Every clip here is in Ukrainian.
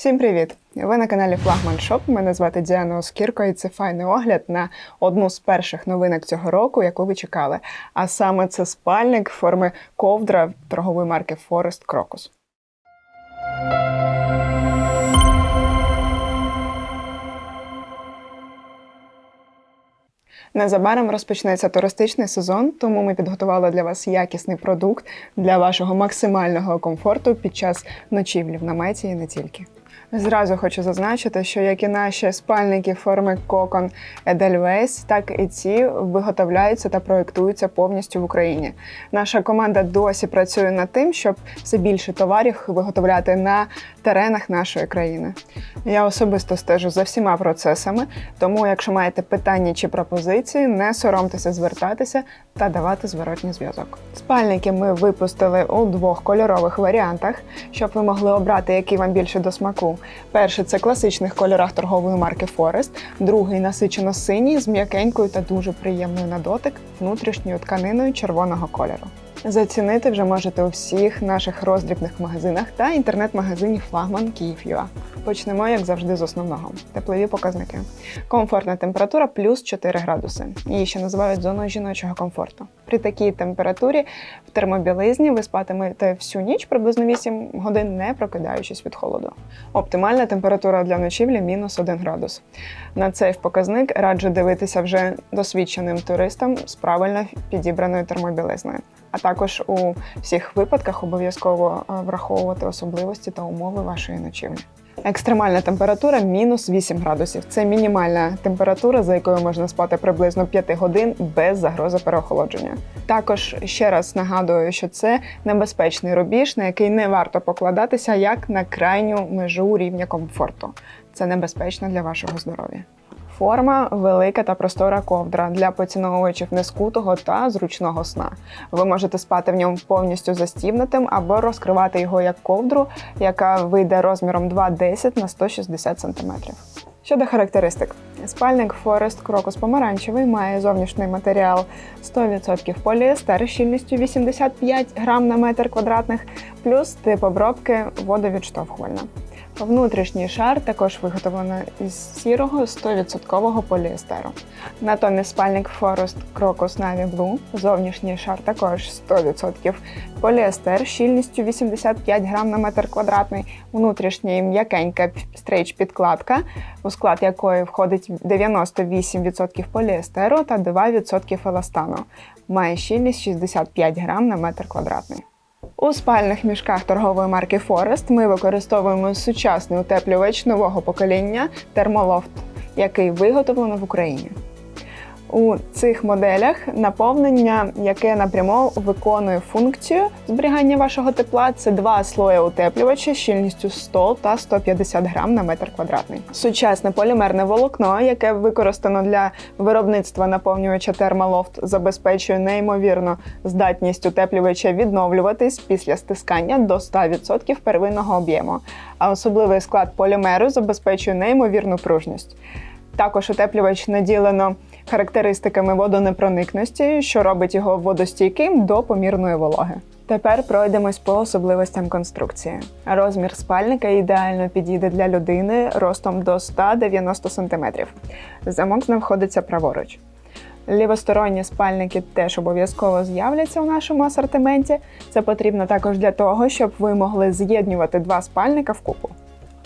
Всім привіт! Ви на каналі Флагман Шоп. Мене звати Діана Оскірко, і це файний огляд на одну з перших новинок цього року, яку ви чекали. А саме це спальник форми ковдра торгової марки Forest Crocus. Незабаром розпочнеться туристичний сезон, тому ми підготували для вас якісний продукт для вашого максимального комфорту під час ночівлі в наметі і не тільки. Зразу хочу зазначити, що як і наші спальники форми Кокон Edelweiss, так і ці виготовляються та проєктуються повністю в Україні. Наша команда досі працює над тим, щоб все більше товарів виготовляти на теренах нашої країни. Я особисто стежу за всіма процесами, тому, якщо маєте питання чи пропозиції, не соромтеся звертатися та давати зворотній зв'язок. Спальники ми випустили у двох кольорових варіантах, щоб ви могли обрати, який вам більше до смаку. Перший це класичних кольорах торгової марки Forest, другий насичено синій з м'якенькою та дуже приємною на дотик внутрішньою тканиною червоного кольору. Зацінити вже можете у всіх наших роздрібних магазинах та інтернет-магазині Флагман Київ.ua. Почнемо, як завжди, з основного: теплові показники. Комфортна температура плюс 4 градуси. Її ще називають зоною жіночого комфорту. При такій температурі в термобілизні ви спатимете всю ніч приблизно 8 годин, не прокидаючись від холоду. Оптимальна температура для ночівлі мінус 1 градус. На цей показник раджу дивитися вже досвідченим туристам з правильно підібраною термобілизною. А також у всіх випадках обов'язково е, враховувати особливості та умови вашої ночівлі. Екстремальна температура мінус 8 градусів. Це мінімальна температура, за якою можна спати приблизно 5 годин без загрози переохолодження. Також ще раз нагадую, що це небезпечний рубіж, на який не варто покладатися як на крайню межу рівня комфорту. Це небезпечно для вашого здоров'я. Форма велика та простора ковдра для поціновувачів нескутого та зручного сна. Ви можете спати в ньому повністю застібнутим або розкривати його як ковдру, яка вийде розміром 2,10 на 160 см. Щодо характеристик, спальник Forest Crocus помаранчевий має зовнішній матеріал 100% поліестер щільністю 85 грам на метр квадратних, плюс тип обробки водовідштовхувальна. Внутрішній шар також виготовлено із сірого 100% поліестеру. Натомість спальник Forest Crocus Navy Blue, зовнішній шар також 100% поліестер щільністю 85 грам на метр квадратний, внутрішній м'якенька стрейч підкладка, у склад якої входить 98% поліестеру та 2% еластану. Має щільність 65 грам на метр квадратний. У спальних мішках торгової марки Forest ми використовуємо сучасний утеплювач нового покоління Термолофт, який виготовлено в Україні. У цих моделях наповнення, яке напряму виконує функцію зберігання вашого тепла, це два слої утеплювача щільністю 100 та 150 грам на метр квадратний. Сучасне полімерне волокно, яке використано для виробництва наповнювача Thermaloft, забезпечує неймовірну здатність утеплювача відновлюватись після стискання до 100% первинного об'єму, а особливий склад полімеру забезпечує неймовірну пружність. Також утеплювач наділено характеристиками водонепроникності, що робить його водостійким до помірної вологи. Тепер пройдемось по особливостям конструкції. Розмір спальника ідеально підійде для людини ростом до 190 см. Замок знаходиться праворуч. Лівосторонні спальники теж обов'язково з'являться в нашому асортименті. Це потрібно також для того, щоб ви могли з'єднувати два спальника вкупу.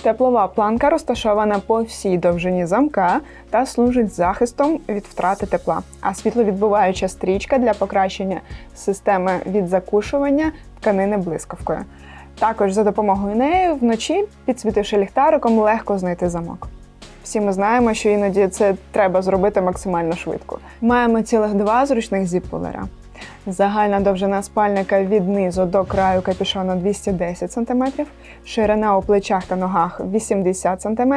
Теплова планка розташована по всій довжині замка та служить захистом від втрати тепла, а світловідбуваюча стрічка для покращення системи від закушування тканини блискавкою. Також за допомогою неї вночі, підсвітивши ліхтариком, легко знайти замок. Всі ми знаємо, що іноді це треба зробити максимально швидко. Маємо цілих два зручних зіпулера. Загальна довжина спальника від низу до краю капюшону 210 см, ширина у плечах та ногах 80 см,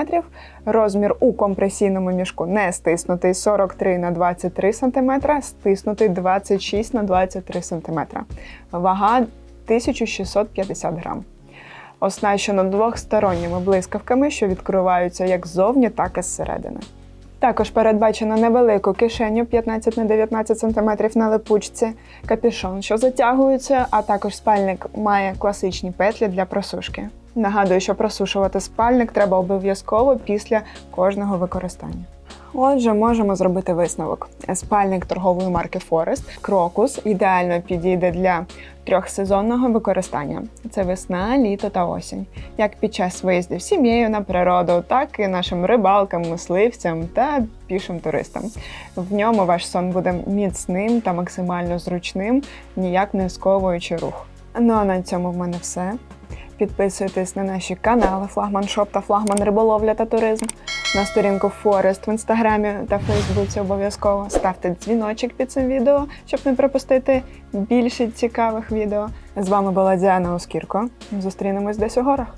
розмір у компресійному мішку не стиснутий 43 на 23 см, стиснутий 26 на 23 см. Вага 1650 грам. Оснащено двохсторонніми блискавками, що відкриваються як ззовні, так і зсередини. Також передбачено невелику кишеню 15 на 19 см на липучці, капюшон, що затягується, а також спальник має класичні петлі для просушки. Нагадую, що просушувати спальник треба обов'язково після кожного використання. Отже, можемо зробити висновок. Спальник торгової марки Forest Crocus ідеально підійде для трьохсезонного використання. Це весна, літо та осінь. Як під час виїздів сім'єю на природу, так і нашим рибалкам, мисливцям та пішим туристам. В ньому ваш сон буде міцним та максимально зручним, ніяк не сковуючи рух. Ну а на цьому в мене все. Підписуйтесь на наші канали Флагман Шоп та Флагман Риболовля та Туризм. На сторінку Форест в інстаграмі та Фейсбуці обов'язково ставте дзвіночок під цим відео, щоб не пропустити більше цікавих відео. З вами була Діана Оскірко. Зустрінемось десь у горах.